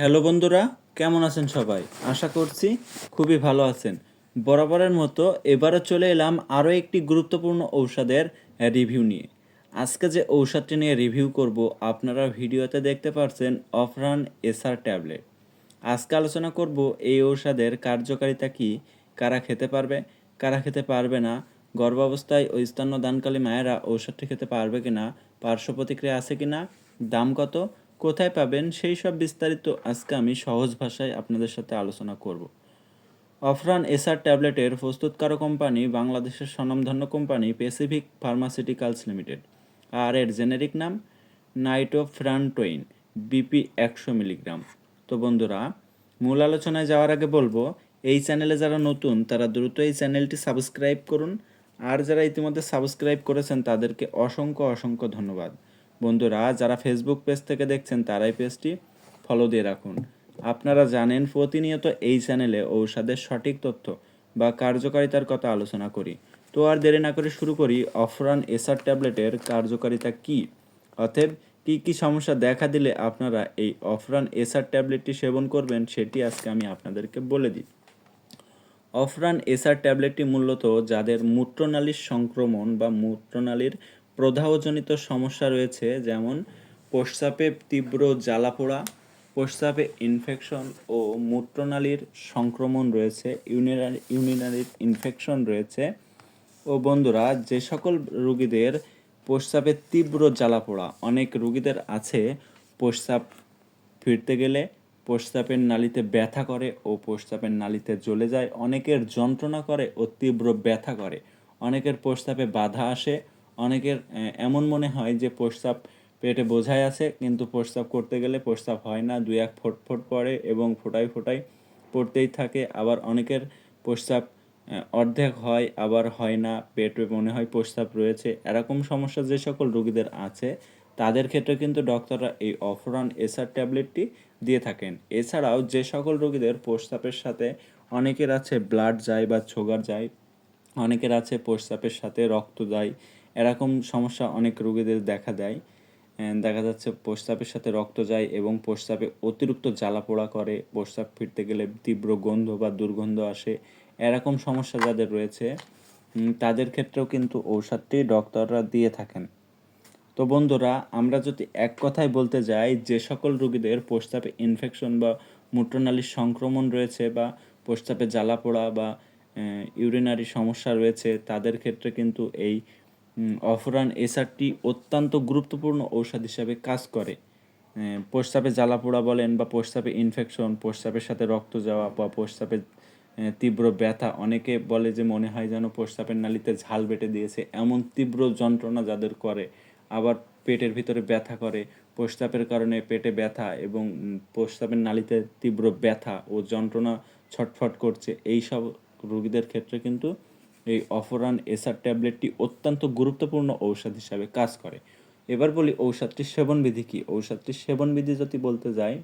Hello বন্ধুরা, কেমন আছেন সবাই? আশা করছি খুবই ভালো আছেন। বরাবরের মতো এবারও চলে এলাম আরও একটি গুরুত্বপূর্ণ ঔষধের রিভিউ নিয়ে। আজকে যে ঔষধটি নিয়ে রিভিউ করব, আপনারা ভিডিওতে দেখতে পাচ্ছেন অফরান এসআর ট্যাবলেট। আজকে আলোচনা করব এই ঔষধের কার্যকারিতা কি, কারা খেতে পারবে, কারা খেতে পারবে না, গর্ভাবস্থায় ও স্তন্য দানকালী মায়েরা ঔষধটি খেতে পারবে কিনা পার্শ্ব প্রতিক্রিয়া আছে কিনা, দাম কত কোথায় পাবেন, সেই সব বিস্তারিত আজকে আমি সহজ ভাষায় আপনাদের সাথে আলোচনা করব। অফরান এসআর ট্যাবলেটের প্রস্তুতকার কোম্পানি বাংলাদেশের স্বনামধন্য কোম্পানি প্যাসিফিক ফার্মাসিউটিক্যালস লিমিটেড। আর এর জেনেরিক নাম নাইটোফ্রান্টোইন বিপি একশো মিলিগ্রাম। তো বন্ধুরা, মূল আলোচনায় যাওয়ার আগে বলব, এই চ্যানেলে যারা নতুন, তারা দ্রুত এই চ্যানেলটি সাবস্ক্রাইব করুন। আর যারা ইতিমধ্যে সাবস্ক্রাইব করেছেন, তাদেরকে অসংখ্য অসংখ্য ধন্যবাদ। বন্ধুরা, যারা ফেসবুক পেজ থেকে দেখছেন, তারাই পেজটি ফলো দিয়ে রাখুন। আপনারা জানেন, প্রতিনিয়ত এই চ্যানেলে ঔষধের সঠিক তথ্য বা কার্যকারিতার কথা আলোচনা করি। তো আর দেরি না করে শুরু করি, অফরান এসআর ট্যাবলেটের কার্যকারিতা কী? অতএব, কী কী সমস্যা দেখা দিলে আপনারা এই অফরান এসআর ট্যাবলেটটি সেবন করবেন, সেটি আজকে আমি আপনাদেরকে বলে দিই। অফরান এসআর ট্যাবলেটটি মূলত যাদের মূত্রনালীর সংক্রমণ বা মূত্রনালীর প্রদাহজনিত সমস্যা রয়েছে, যেমন প্রস্রাবে তীব্র জ্বালাপোড়া, প্রস্রাবে ইনফেকশন ও মূত্রনালীর সংক্রমণ রয়েছে ইউনিনারি ইউনিনারির ইনফেকশন রয়েছে। ও বন্ধুরা, যে সকল রুগীদের প্রস্রাবে তীব্র জ্বালাপোড়া, অনেক রুগীদের আছে প্রস্রাব ফিরতে গেলে, প্রস্রাবের নালীতে ব্যথা করে ও প্রস্রাবের নালীতে জ্বলে যায়। অনেকের যন্ত্রণা করে ও তীব্র ব্যথা করে। অনেকের প্রস্রাবে বাধা আসে অনেকের এমন মনে হয় যে প্রস্রাব পেটে বোঝাই আছে, কিন্তু প্রস্রাব করতে গেলে প্রস্রাব হয় না। দুই এক ফোট ফোট পড়ে এবং ফোটাই ফোটাই পড়তেই থাকে। আবার অনেকের প্রস্রাব অর্ধেক হয়, আবার হয় না। পেটে মনে হয় প্রস্রাব রয়েছে। এরকম সমস্যা যে সকল রোগীদের আছে, তাদের ক্ষেত্রে কিন্তু ডক্টররা এই অফরান এসআর ট্যাবলেটটি দিয়ে থাকেন। এছাড়াও যে সকল রোগীদের প্রস্রাবের সাথে অনেকের আছে ব্লাড যায় বা সুগার যায়, অনেকের আছে প্রস্রাবের সাথে রক্ত যায় এরকম সমস্যা অনেক রোগীদের দেখা দেয়। দেখা যাচ্ছে প্রস্রাবের সাথে রক্ত যায় এবং প্রস্রাবে অতিরিক্ত জ্বালা পোড়া করে, প্রস্রাব ফিরতে গেলে তীব্র গন্ধ বা দুর্গন্ধ আসে। এরকম সমস্যা যাদের রয়েছে তাদের ক্ষেত্রেও কিন্তু ঔষধটি ডক্টররা দিয়ে থাকেন। তো বন্ধুরা, আমরা যদি এক কথায় বলতে যাই, যে সকল রোগীদের প্রস্রাবে ইনফেকশন বা মূত্রনালীর সংক্রমণ রয়েছে বা প্রস্রাবে জ্বালা পোড়া বা ইউরিনারি সমস্যা রয়েছে, তাদের ক্ষেত্রে কিন্তু এই অফরান এসআরটি অত্যন্ত গুরুত্বপূর্ণ ঔষধ হিসাবে কাজ করে। প্রস্রাবে জ্বালা পোড়া বলেন বা প্রস্রাবে ইনফেকশন প্রস্রাবের সাথে রক্ত যাওয়া বা প্রস্রাবে তীব্র ব্যথা, অনেকে বলে যে মনে হয় যেন প্রস্রাবের নালিতে ঝাল বেটে দিয়েছে। এমন তীব্র যন্ত্রণা যাদের করে, আবার পেটের ভিতরে ব্যথা করে। প্রস্রাবের কারণে পেটে ব্যথা এবং প্রস্রাবের নালীতে তীব্র ব্যথা ও যন্ত্রণা ছটফট করছে। এই সব রোগীদের ক্ষেত্রে কিন্তু এই অফরান এসআর ট্যাবলেটটি অত্যন্ত গুরুত্বপূর্ণ ঔষধ হিসাবে কাজ করে। এবার বলি ঔষধটির সেবনবিধি কী? ঔষধটির সেবনবিধি যদি বলতে যাই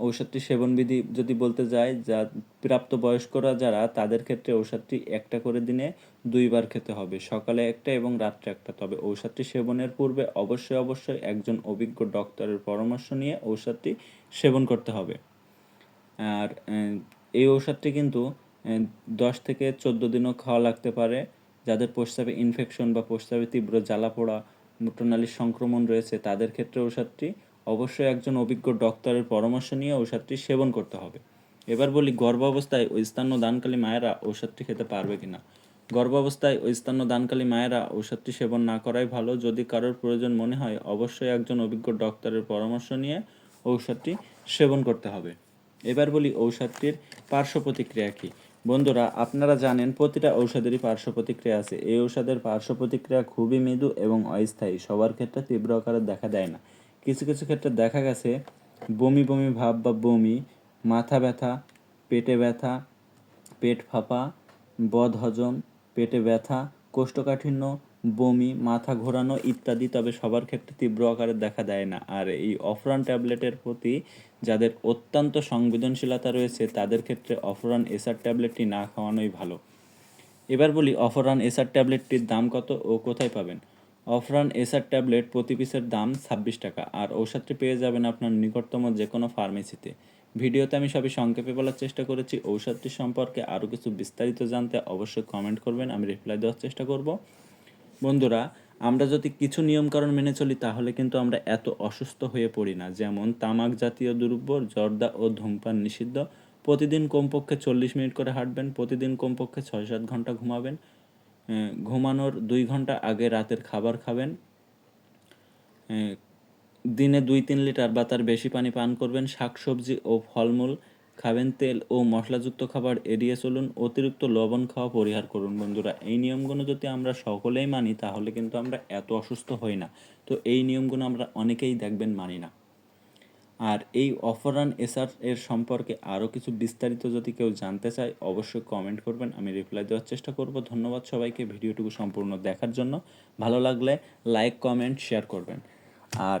ঔষধটি সেবনবিধি যদি বলতে যাই, যা প্রাপ্তবয়স্করা যারা, তাদের ক্ষেত্রে ঔষধটি একটা করে দিনে দুইবার খেতে হবে, সকালে একটা এবং রাত্রে একটা। তবে ঔষধটি সেবনের পূর্বে অবশ্যই অবশ্যই একজন অভিজ্ঞ ডক্টরের পরামর্শ নিয়ে ঔষধটি সেবন করতে হবে। আর এই ঔষধটি কিন্তু দশ থেকে চোদ্দ দিনও খাওয়া লাগতে পারে। যাদের প্রস্রাবে ইনফেকশন বা প্রস্রাবে তীব্র জ্বালাপোড়া মূত্রনালীর সংক্রমণ রয়েছে, তাদের ক্ষেত্রে ঔষধটি অবশ্যই একজন অভিজ্ঞ ডক্টরের পরামর্শ নিয়ে ঔষধটি সেবন করতে হবে। এবার বলি, গর্ভাবস্থায় ওই স্থান্য দানকালী মায়েরা ঔষধটি খেতে পারবে কিনা? গর্ভাবস্থায় ওই স্থান্য দানকালী মায়েরা ঔষধটি সেবন না করাই ভালো। যদি কারোর প্রয়োজন মনে হয়, অবশ্যই একজন অভিজ্ঞ ডক্টরের পরামর্শ নিয়ে ঔষধটি সেবন করতে হবে। এবার বলি, ঔষধটির পার্শ্ব প্রতিক্রিয়া কী? বন্ধুরা, আপনারা জানেন প্রতিটা ঔষধেরই পার্শ্ব প্রতিক্রিয়া আছে। এই ঔষধের পার্শ্ব প্রতিক্রিয়া খুবই মৃদু এবং অস্থায়ী। সবার ক্ষেত্রে তীব্র আকারে দেখা দেয় না। কিছু কিছু ক্ষেত্রে দেখা গেছে, বমি বমি ভাব বা বমি, মাথা ব্যথা, পেটে ব্যথা, পেট ফাঁপা, বদহজম, পেটে ব্যথা কোষ্ঠকাঠিন্য, বমি, মাথা ঘোরানো ইত্যাদি তবে সবার ক্ষেত্রে তীব্র আকারে দেখা দেয় না। আর এই অফরান ট্যাবলেটের প্রতি যাদের অত্যন্ত সংবেদনশীলতা রয়েছে, তাদের ক্ষেত্রে অফরান এসার ট্যাবলেটটি না খাওয়ানোই ভালো। এবার বলি, অফরান এসার ট্যাবলেটটির দাম কত ও কোথায় পাবেন? অফরান এসার ট্যাবলেট প্রতি পিসের দাম ছাব্বিশ টাকা। আর ঔষধটি পেয়ে যাবেন আপনার নিকটতম যে কোনো ফার্মেসিতে। ভিডিওতে আমি সবই সংক্ষেপে বলার চেষ্টা করেছি। ঔষধটি সম্পর্কে আরও কিছু বিস্তারিত জানতে অবশ্যই কমেন্ট করবেন, আমি রিপ্লাই দেওয়ার চেষ্টা করব। বন্ধুরা, আমরা যদি কিছু নিয়মকানুন মেনে চলি, তাহলে কিন্তু আমরা এত অসুস্থ হয়ে পড়ি না। যেমন, তামাক জাতীয় দ্রব্য জর্দা ও ধূমপান নিষিদ্ধ। প্রতিদিন কমপক্ষে চল্লিশ মিনিট করে হাঁটবেন, প্রতিদিন কমপক্ষে ছয় সাত ঘণ্টা ঘুমাবেন ঘুমানোর দুই ঘণ্টা আগে রাতের খাবার খাবেন দিনে দুই তিন লিটার বা তার বেশি পানি পান করবেন, শাকসবজি ও ফলমূল খাবেন, তেল ও মশলাযুক্ত খাবার এড়িয়ে চলুন, অতিরিক্ত লবণ খাওয়া পরিহার করুন। বন্ধুরা, এই নিয়মগুলো যদি আমরা সকলেই মানি, তাহলে কিন্তু আমরা এত অসুস্থ হই না। তো এই নিয়মগুলো আমরা অনেকেই দেখবেন মানি না। আর এই অফরান এসআর এর সম্পর্কে আরও কিছু বিস্তারিত যদি কেউ জানতে চায়, অবশ্যই কমেন্ট করবেন, আমি রিপ্লাই দেওয়ার চেষ্টা করব। ধন্যবাদ সবাইকে ভিডিওটুকু সম্পূর্ণ দেখার জন্য। ভালো লাগলে লাইক কমেন্ট শেয়ার করবেন। আর